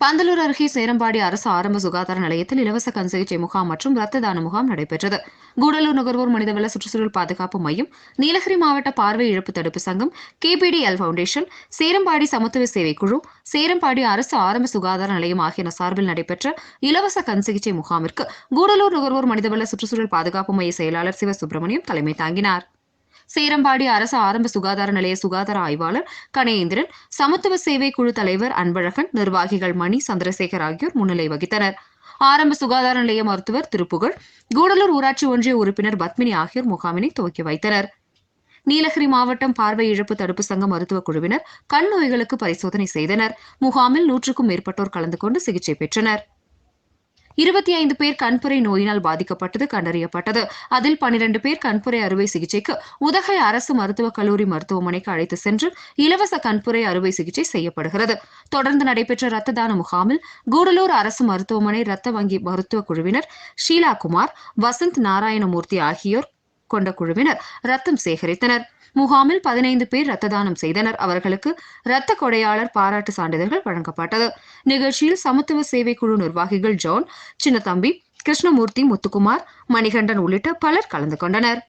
பந்தலூர் அருகே சேரம்பாடி அரசு ஆரம்ப சுகாதார நிலையத்தில் இலவச கண் சிகிச்சை முகாம் மற்றும் ரத்த தான முகாம் நடைபெற்றது. கூடலூர் நுகர்வோர் மனிதவள சுற்றுச்சூழல் பாதுகாப்பு மையம் நீலகிரி மாவட்ட பார்வை இழப்பு தடுப்பு சங்கம் கேபிடிஎல் ஃபவுண்டேஷன் சேரம்பாடி சமத்துவ சேவை குழு சேரம்பாடி அரசு ஆரம்ப சுகாதார நிலையம் ஆகியன சார்பில் நடைபெற்ற இலவச கண் சிகிச்சை முகாமிற்கு கூடலூர் நுகர்வோர் மனிதவள சுற்றுச்சூழல் பாதுகாப்பு மைய செயலாளர் சிவசுப்பிரமணியம் தலைமை தாங்கினார். சேரம்பாடி அரசு ஆரம்ப சுகாதார நிலைய சுகாதார ஆய்வாளர் கணேந்திரன் சமத்துவ சேவை குழு தலைவர் அன்பழகன் நிர்வாகிகள் மணி சந்திரசேகர் ஆகியோர் முன்னிலை வகித்தனர். ஆரம்ப சுகாதார நிலைய மருத்துவர் திருப்புகழ் கூடலூர் ஊராட்சி ஒன்றிய உறுப்பினர் பத்மினி ஆகியோர் முகாமினை துவக்கி வைத்தனர். நீலகிரி மாவட்டம் பார்வை இழப்பு தடுப்பு சங்க மருத்துவ குழுவினர் கண் நோய்களுக்கு பரிசோதனை செய்தனர். முகாமில் நூற்றுக்கும் மேற்பட்டோர் கலந்து கொண்டு சிகிச்சை பெற்றனர். இருபத்தி ஐந்து பேர் கண்புரை நோயினால் பாதிக்கப்பட்டது கண்டறியப்பட்டது. அதில் பனிரெண்டு பேர் கண்புரை அறுவை சிகிச்சைக்கு உதகை அரசு மருத்துவக் கல்லூரி மருத்துவமனைக்கு அழைத்து சென்று இலவச கண்புரை அறுவை சிகிச்சை செய்யப்படுகிறது. தொடர்ந்து நடைபெற்ற ரத்த தான முகாமில் கூடலூர் அரசு மருத்துவமனை இரத்த வங்கி மருத்துவ குழுவினர் ஷீலா குமார் வசந்த் நாராயணமூர்த்தி ஆகியோர் கொண்ட குழுவினர் ரத்தம் சேகரித்தனர். முகாமில் பதினைந்து பேர் ரத்த தானம் செய்தனர். அவர்களுக்கு இரத்த கொடையாளர் பாராட்டு சான்றிதழ்கள் வழங்கப்பட்டது. நிகழ்ச்சியில் சமத்துவ சேவை குழு நிர்வாகிகள் ஜான் சின்னத்தம்பி கிருஷ்ணமூர்த்தி முத்துக்குமார் மணிகண்டன் உள்ளிட்ட பலர் கலந்து கொண்டனர்.